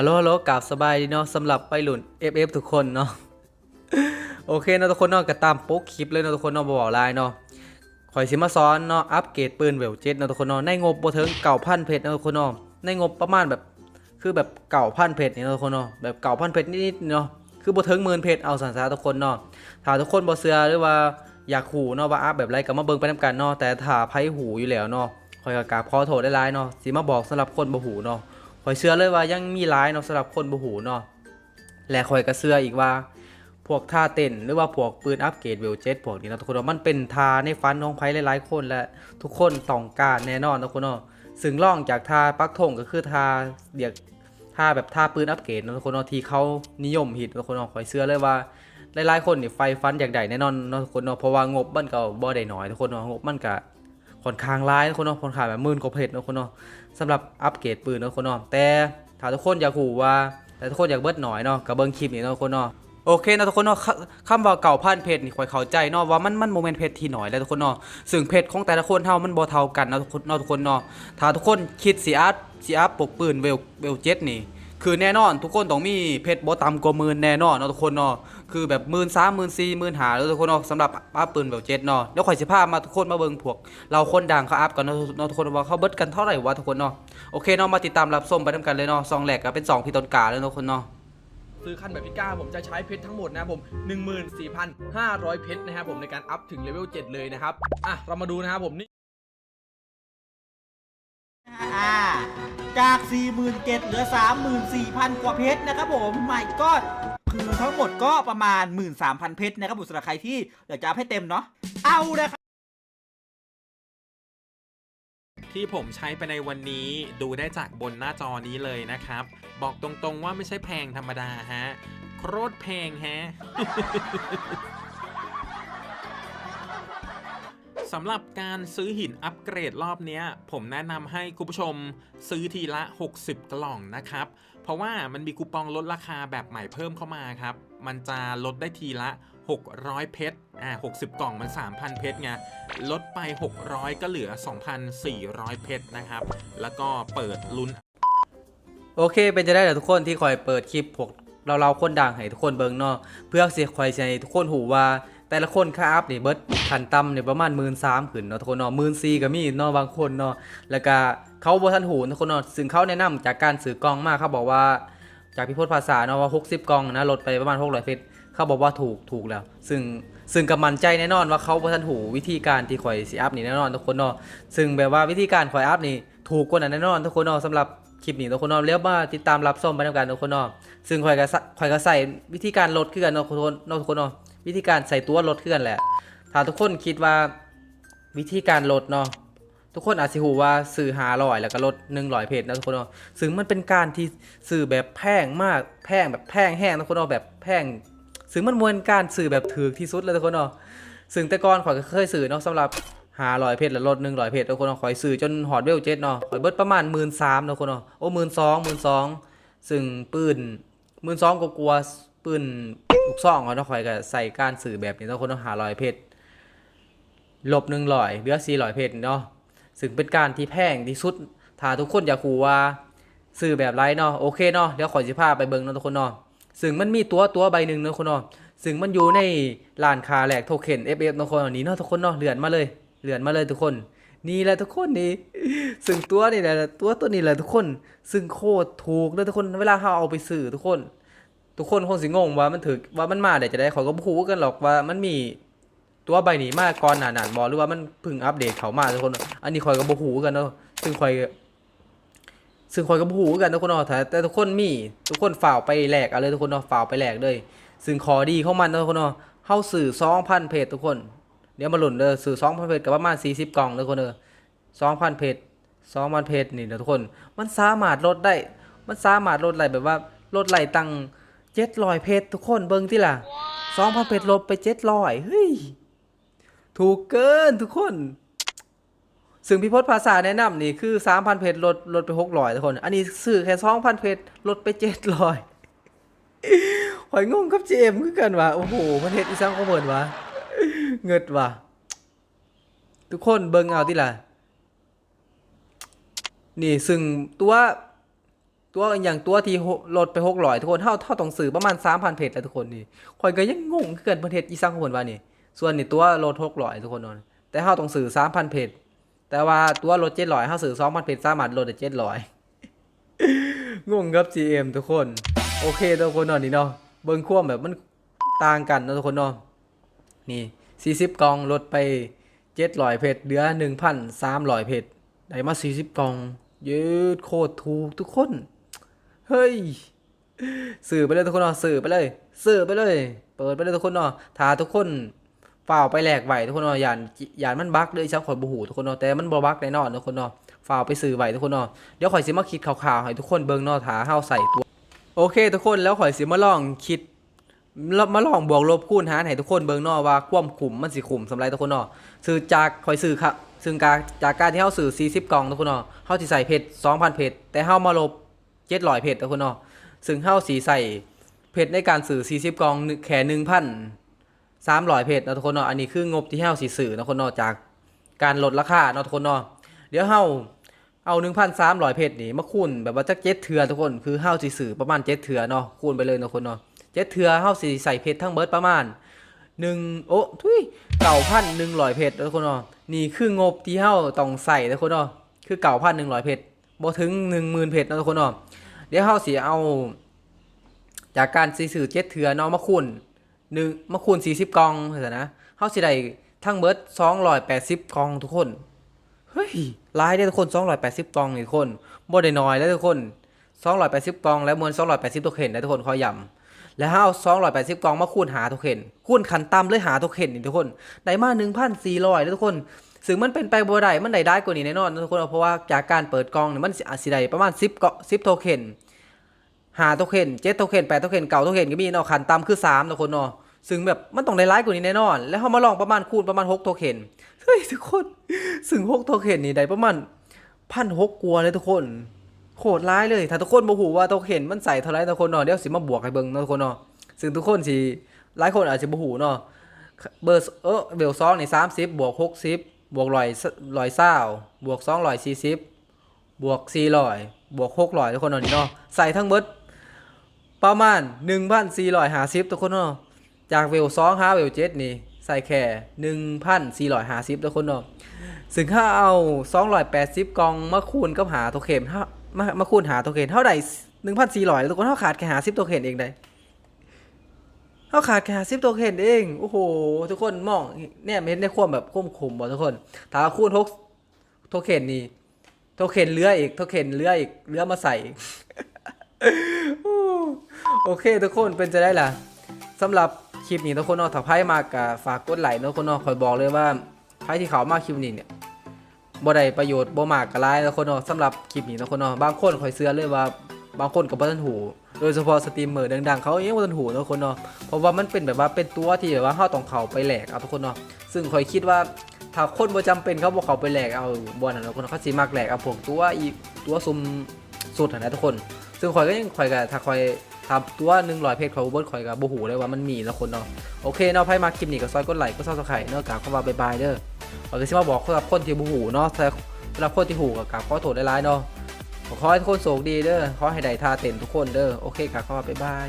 ฮัลโหลฮัลโหลกราบสบายดีเนาะสำหรับไปหลุน FF ทุกคนเนาะโอเคเนาะทุกคนเนาะก็ตามโป๊กคลิปเลยเนาะทุกคนเนาะบอกลายเนาะคอยสิมาสอนเนาะอัปเกรดปืนเวลเจ็ดเนาะทุกคนเนาะในงบบ่ถึงเก่าพันเพชรเนาะทุกคนเนาะในงบประมาณแบบคือแบบเก่าพันเพชรนี่เนาะทุกคนเนาะแบบเก่าพันเพชรนิดๆเนาะคือบ่ถึงหมื่นเพชรเอาสันสาทุกคนเนาะถ้าทุกคนบ่เชื่อหรือว่าอยากหูเนาะว่าอัพแบบไรก็มาเบิ่งไปนํกันเนาะแต่ถ้าไผหูอยู่แล้วเนาะคอยก็กราบขอโทษได้หลายเนาะสิมาบอกสำหรับคนบ่หูเนาะ อยเชื่อเลยว่ายังมีหลายเนาะสำหรับคนบูหูเนาะและคอยก็เชื่ออีกว่า พวกท่าเต้นหรือว่าพวกปืนอัปเกรดเวลเจ็ตพวกนี้นะทุกคนเนาะมันเป็นทาในฟันของไพ่หลายๆคนและทุกคนต้องการแน่นอนนะทุกคนเนาะซึ่งล่องจากทาปักธงก็คือทาเดียกทาแบบทาปืนอัปเกรดนะทุกคนเนาะที่เขานิยมฮิตทุกคนเนาะคอยเชื่อเลยว่าหลายๆคนนี่ไฟฟันอยากได้แน่นอนนะทุกคนเนาะเพราะว่างบมันก็บ่ได้น้อยทุกคนเนาะงบมันก็ ค่อนข้างหลายทุกคนเนาะค่อนข้างแบบหมื่นกว่าเพชรทุกคนเนาะสำหรับอัปเกรดปืนเนะคนเนาะแต่ถ้าทุกคนอยากหูว่าแต่ทุกคนอยากเบิดหน่อยเนาะกับเบิ้งคลิปนี้เนาะคนเนาะโอเคนะทุกคนเนาะคำว่าเก่าพันเพชรนี่คอยเข้าใจเนาะว่ามันมันโมเมนต์เพชรที่หน่อยแล้วทุกคนเนาะซึ่งเพชรของแต่ละคนเท่ามันบ่เท่ากันนะทุกคนเนาะทุกคนเนาะถ้าทุกคนคิดสิอัพสิอัพปกปืนเวลเวลเจ็ดนี่ คือแน่นอนทุกคนต้องมีเพชรบ่ต่ำกว่าหมื่นแน่นอนเนาะทุกคนเนาะคือแบบหมื่นสามหมื่นสี่หมื่นหาแล้วทุกคนเนาะสำหรับอัพปืนเวลเจ็ดเนาะเดี๋ยวข่อยสิพามาทุกคนมาเบิ่งพวก เราคนดังเขาอัพกันเนาะเนาะทุกคนว่าเขาเบิดกันเท่าไหร่วะทุกคนเนาะโอเคเนาะมาติดตามรับชมไปทำกันเลยเนาะซองแหลกก็เป็นสองพี่ต้นกาแล้วเนาะทุกคนเนาะซื้อคันแบบพิก้าผมจะใช้เพชรทั้งหมดนะครับผม 14,500 เพชรนะครับผมในการอัพถึงเลเวล7เลยนะครับอะเรามาดูนะครับผมนี่อ่า จาก 47,000เหลือ 34,000 กว่าเพชรนะครับผมไม่ก็คือทั้งหมดก็ประมาณ 13,000 เพชรนะครับผมสำหรับใครที่อยากจะอัพให้เต็มเนาะเอานะครับที่ผมใช้ไปในวันนี้ดูได้จากบนหน้าจอนี้เลยนะครับ บอกตรงๆว่าไม่ใช่แพงธรรมดาฮะ โคตรแพงฮะ สำหรับการซื้อหินอัปเกรดรอบนี้ผมแนะนำให้คุณผู้ชมซื้อทีละ 60 กล่องนะครับ เพราะว่ามันมีคูปองลดราคาแบบใหม่เพิ่มเข้ามาครับ มันจะลดได้ทีละ 600 เพชรอ่า60 กล่องมัน 3,000 เพชรไงลดไป 600 ก็เหลือ 2,400 เพชรนะครับ แล้วก็เปิดลุ้น โอเค เป็นจะได้แหละทุกคนที่คอยเปิดคลิปพวกเราเราคนดังให้ทุกคนเบิงเนาะเพื่อเสิคอยใช้ทุกคนหูว่า แต่ละคนค่าอัพนี่เบิร์ดขันต่ำเนี่ยประมาณ1 3ื่นสามขึ้นเนาะทุกคนเนาะหมื่นสี่ก็มีเนาะบางคนเนาะแล้วก็เขาบ่ทันหูทุกคนเนาะซึ่งเขาแนะนำจากการซื้อกล่องมากเขาบอกว่า จากพิพจน์ภาษาเนาะว่า60กล่องนะลดไปประมาณ600เพชรเขาบอกว่าถูกถูกแล้ว ซึ่งซึ่งกับมันใจแน่นอนว่าเขาบ่ทันหูวิธีการที่ข่อยสิอัพนี่แน่นอนทุกคนเนาะซึ่งแบบว่าวิธีการข่อยอัพนี่ถูกกว่านั้นแน่นอนทุกคนเนาะสำหรับคลิปนี้ทุกคนเนาะเรียกว่าติดตามรับชมไปด้วยกันทุกคนเนาะซึ่งข่อยก็สะข่อยก็ใส่วิธีการลดคือกันเนาะทุกคนเนาะทุกคนเนาะ วิธีการใส่ตัวลดคือนแหละ ถ้าทุกคนคิดว่าวิธีการลดเนาะทุกคนอาจสิหูว่าซื้อหาร้อยแล้วก็ลดหนึ่งร้อยเพจนะทุกคนเนาะซึ่งมันเป็นการที่ซื้อแบบแพงมากแพงแบบแพงแห้งนะทุกคนเนาะแบบแพงซึ่งมันมวนการซื้อแบบถือที่สุดเลยทุกคนเนาะซึ่งแต่ก่อนข่อยก็เคยซื้อเนาะสำหรับหาร้อยเพจแล้วลดหนึ่งร้อยเพจทุกคนเนาะข่อยซื้อจนฮอดเวลเจ็ดเนาะข่อยเบิดประมาณหมื่นสามทุกคนเนาะโอ้หมื่นสองหมื่นสองซึ่งปืนหมื่นสองก็กลัวปืน ลูกซองเขาเนาะข่อยก็ใส่การซื้อแบบนี้ทุกคนเนาะหารอยเพจลบหนึ่งรอยเหลือสี่รอยเพชรเนาะซึ่งเป็นการที่แพงที่สุดถ้าทุกคนอยากคูว่าซื้อแบบไรเนาะโอเคเนาะเดี๋ยวขอสิพาไปเบิ่งเนาะทุกคนเนาะซึ่งมันมีตัวตัวใบหนึ่งเนาะทุกคนเนาะซึ่งมันอยู่ในร้านคาแหลกโทเค็น FF เนาะทุกคนนี้เนาะทุกคนเนาะเลื่อนมาเลยเลื่อนมาเลยทุกคน นี่แหละทุกคนนี่ซึ่งตัวนี่แหละตัวตัวนี้แหละทุกคน ซึ่งโคตรถูกเลยทุกคนเวลาเราเอาไปซื้อทุกคน ทุกคนคงสิงงว่ามันถือว่ามันมาเดี๋ยวจะได้เขอก็บ่ฮู้กันหรอกว่ามันมีตัวใบนี้มาก่อนหนาหนานบอหรือว่ามันเพิ่งอัปเดตเขามาทุกคน อันนี้คอยก็บ่ฮู้กันเนาะซึ่งคอยซึ่งคอยก็บ่ฮู้กันทุกคนเนาะแต่ทุกคนมีทุกคนฝ่ากไปแหลกเอาเลยทุกคนเนาะฝ่ากไปแหลกเลย ซึ่งขอดีเของมันทุกคนเนาะเฮาสื่อ2,000เพจทุกคน เดี๋ยวมาหล่นเด้อสื่อ2,000เพจก็ประมาณ40กล่องเด้อทุกคนเด้อ2,000เพจ2,000เพจนี่เด้อทุกคน มันสามารถลดได้ มันสามารถลดไหลแบบว่าลดไหลตัง 700เพจทุกคนเบิ่งที่ล่ะ2,000เพจลบไป700เฮ้ยถูกเกินทุกคน ซึ่งพี่พศภาษาแนะนำนี่คือ3,000เพจลดลดไป600ทุกคน อันนี้ซื้อแค่2,000เพจลดไป700หอยงงกับเจมคือกันว่ะโอ้โหมันเฮ็ดอีสังของเพิ่นวะเงิดว่ะทุกคนเบิ่งเอาติล่ะนี่ซึ่งตัว ตัวอย่างตัวที่หลดไป600ทุกคนเท่าเท่าต้องซื้อประมาณ3,000เพชรแล้วทุกคนนี่ข่อยก็ยังงงเกินประเทศอีสังของเพิ่นว่านี่ ส่วนนี่ตัวลด600ทุกคนนาะแต่เฮาต้องซื้อ3,000เพชรแต่ว่าตัวลด700เฮาซื้อ2,000เพชรสามารถลดได้700งงกับ GM ทุกคน โอเคทุกคนนาะนี่เนาะเบิ่งควมแบบมันต่างกันนะทุกคนเนาะนี่ 40กล่องลดไป700เพชรเหลือ 1,300เพชรได้มา 40กล่อง ยืดโคตรถูกทุกคน เฮ้ยสื่อไปเลยทุกคนเนาะสื่อไปเลยสื่อไปเลย เปิดไปเลยทุกคนเนาะถ้าทุกคนฝ่าวไปแหลกไหวทุกคนเนาะยานยานมันบั๊กเลยชักข่อยบูหูทุกคนเนาะแต่มันบ่บั๊กแน่นอนทุกคนเนาะฝ่าวไปสื่อไหวทุกคนเนาะเดี๋ยวข่อยสิมาคิดข่าวๆให้ทุกคนเบิ่งเนาะถ้าเฮาใส่ตัว โอเค ทุกคนแล้วข่อยสิมาลองคิดมาลองบวกลบคูณหารให้ทุกคนเบิ่งเนาะว่าความขุมมันสิขุมสำหรับทุกคนเนาะซื้อจากข่อยซื้อครับซึ่งการจากการที่เฮาซื้อ40กล่องทุกคนเนาะเฮาสิใส่เพชร2,000เพชรแต่เฮามาลบ 700เพชรทุกคนเนาะซึ่งเฮาสีใส่เพชรในการสื่อ 40 กองหนึ่งแค่1,300เพชรนะทุกคนเนาะอันนี้คืองบที่เฮาสิสื่อนะทุกคนเนาะจากการลดราคาเนาะทุกคนเนาะเดี๋ยวเฮาเอา1,300เพชรนี่มาคูณแบบว่าจักเจ็ดเทือทุกคนคือเฮาสิสื่อประมาณ7เทือเนาะคูณไปเลยนะทุกคนเนาะ7เทือเฮาสิใส่เพชรทั้งเบิร์ดประมาณ1โอ้ทุย9,100เพชรนะทุกคนเนาะนี่คืองบที่เฮาต้องใส่นะทุกคนเนาะคือ9,100เพชร บ่ถึง10,000เพชรนะทุกคนเนาะเดี๋ยวเฮาสิเอา จากการสีสื่อเจ็ดเถือเนาะมาคูณหนึ่งมาคูณสี่สิบกล่องเถอะนะเฮาสิได้ทั้งเบิดสองร้อยแปดสิบกล่องทุกคนเฮ้ยหลายเด้ทุกคนสองร้อยแปดสิบกล่องนี่ทุกคนบ่ได้น้อยแล้วทุกคนสองร้อยแปดสิบกล่องแล้วมวลสองร้อยแปดสิบตัวเข็นนะทุกคนขอย้ำแล้วเฮาสองร้อยแปดสิบกล่องมาคูณหาตัวเข็นคูณขันต่ำเลยหาตัวเข็นนี่ทุกคนได้มาหนึ่งพันสี่ร้อยแล้วทุกคน ซึ่งมันเป็นไปบ่ได้มันได้ได้กว่านี้แน่นอนทุกคนเพราะว่าจากการเปิดกล่องเนี่ยมันสิอาจสิได้ประมาณ10เกาะ10โทเค็นหาโทเค็นเจ็ดโทเค็นแปดโทเค็นเก้าโทเค็นก็มีเนาะขันต่ำคือสามทุกคนเนาะซึ่งแบบมันต้องได้ร้ายกว่านี้แน่นอน แล้วเขามาลองประมาณคูณประมาณหกโทเค็นเฮ้ยทุกคนซึ่งหกโทเค็นนี่ได้ประมาณพันหกกว่าเลยทุกคนโคตรร้ายเลย ถ้าทุกคนบ่ฮู้ว่าโทเค็นมันใส่เท่าไหรทุกคนเนาะเดี๋ยวสิมาบวกให้เบิ่งเนาะทุกคนเนาะซึ่งทุกคนสิหลายคนอาจจะบ่ฮู้เนาะเบอร์เออเบลซองนี่30บวก60บ บวกลอยลอยเศร้าบวกสองลอยสี่สิบบวกสี่ลอยบวกหกลอยทุกคนเนาะนี่เนาะใส่ทั้งเบิดประมาณหนึ่งพันสี่ลอยหาสิบทุกคนเนาะจากเวลสองหาเวลเจ็ดนี่ใส่แค่หนึ่งพันสี่ลอยหาสิบทุกคนเนาะซึ่งถ้าเอาสองลอยแปดสิบกองมาคูณกับหาตัวเข็มถ้ามามาคูณหาตัวเข็มเท่าไหร่หนึ่งพันสี่ลอยทุกคนเท่าขาดแค่หาสิบตัวเข็มเองได้ เท่าขาดแค่หา10ตัวเข็มเอง โอ้โห ทุกคนมองเนี่ยเห็นในความแบบควบคุมบ่ทุกคนถ้าคูณ6ตัวเข็มนี่ตัวเข็มเหลืออีกตัวเข็มเหลืออีกเหลือมาใส่โอเค ทุกคนเป็นจะได้ล่ะสำหรับคลิปนี้ทุกคนเนาะถ้าไพ่มากะฝากกดไลค์เนาะคนเนาะคอยบอกเลยว่าไพ่ที่เขามากคลิปนี้เนี่ยบ่ได้ประโยชน์บ่มากกะหลายทุกคนเนาะสำหรับคลิปนี้ทุกคนเนาะบางคนคอยเสื้อเลยว่า บางคนก็บ่ทันหู โดยเฉพาะสตรีมเมอร์ดังๆ เขายังบ่ทันหูเนาะทุกคนเนาะเพราะว่ามันเป็นแบบว่าเป็นตัวที่แบบว่าเฮาต้องเขาไปแหลกเอาทุกคนเนาะซึ่งคอยคิดว่าถ้าคนบ่จำเป็นเขาบ่เขาไปแหลกเอาบ่นั่นเนาะคนเนเขาสิมักแหลกเอาพวกตัวอีกตัวซุมสุดนะทุกคน ซึ่งข่อยก็ยังข่อยก็ถ้าข่อยทำตัวหนึ่งร้อยเพจข่อยบดข่อยก็บ่ฮู้เลยว่ามันมีแล้วคนเนาะโอเคเนาะไพ่มาคลิปนี้ก็ซอยกดไลค์ก็ซับสไครต์เนาะกราบเข้ามาบายบายเด้อข่อยก็สิมาบอกสำหรับคนที่บ่ฮู้เนาะสำหรับคนที่ฮู้ก็กราบขอโทษหลายๆเนาะ ขอให้ทุกคนโชคดีเด้อขอให้ได้ทาเต็นทุกคนเด้อโอเคค่ะขอบายบาย